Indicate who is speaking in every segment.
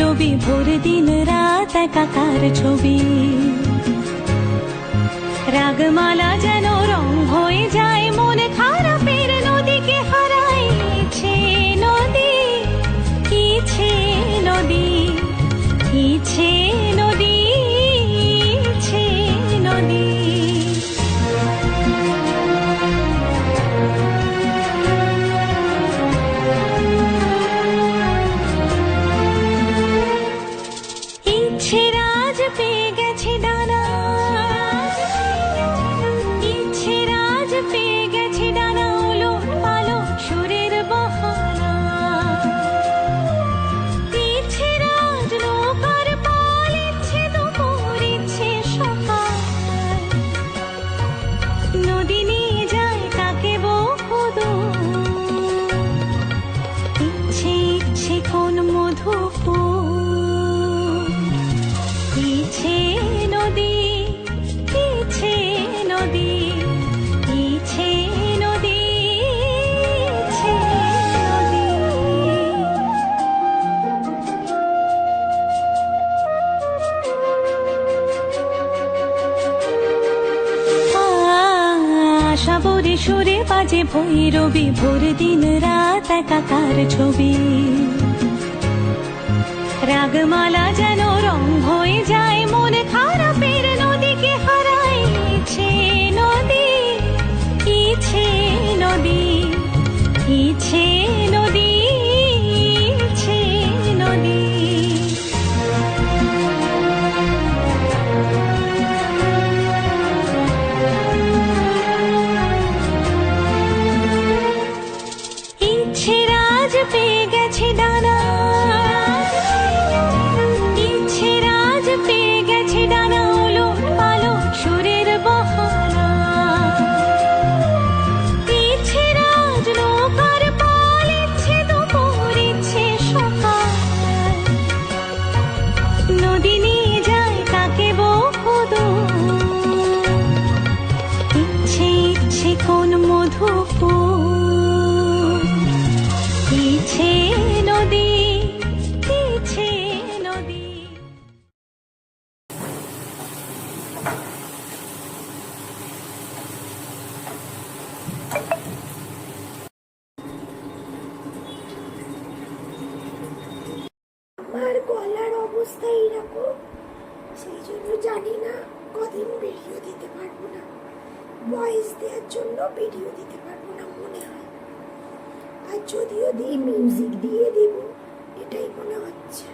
Speaker 1: রবি ভোর দিন রাত একাকার ছবি। রাগমালা যেন রং যে ভৈরবী ভোর দিন রাত একাকার ছবি। রাগমালা যেন রং হয়ে যায়
Speaker 2: Nandini. অবস্থা এইরকম সেই জন্য জানি না কদিন ভিডিও দিতে পারব না। ভয়েস দেওয়ার জন্য ভিডিও দিতে পারব না মনে হয়। আর যদিও দিই মিউজিক দিয়ে দেব, এটাই মনে হচ্ছে।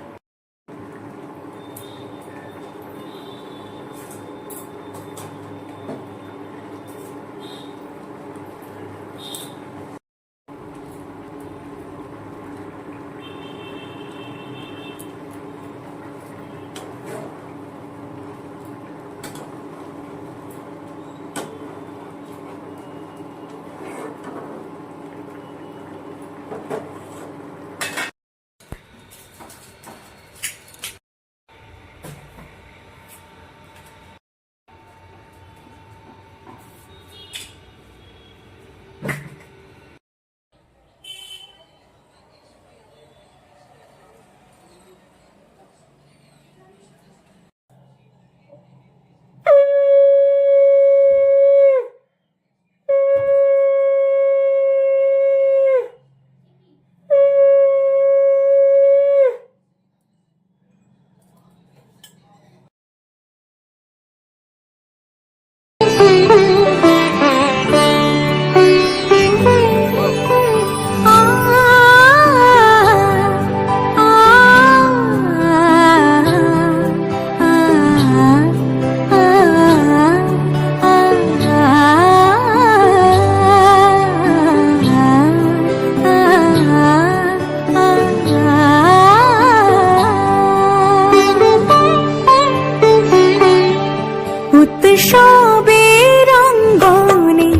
Speaker 1: উৎসবের অঙ্গনে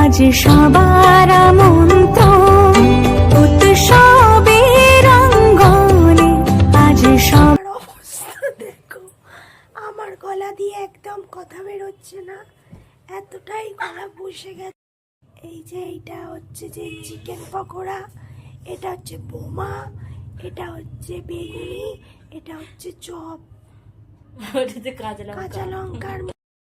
Speaker 1: আজ সবার আমন্ত্রণ। উৎসবের অঙ্গনে আজ সব
Speaker 2: অবস্থা দেখো। আমার গলা দিয়ে একদম কথা বেরোচ্ছে না। এতটাই গলা বসে গেছে। এই যে এইটা হচ্ছে যে চিকেন পকোড়া এটা হচ্ছে বোমা এটা হচ্ছে বেগুনি এটা হচ্ছে চপ। কাঁচা লঙ্কার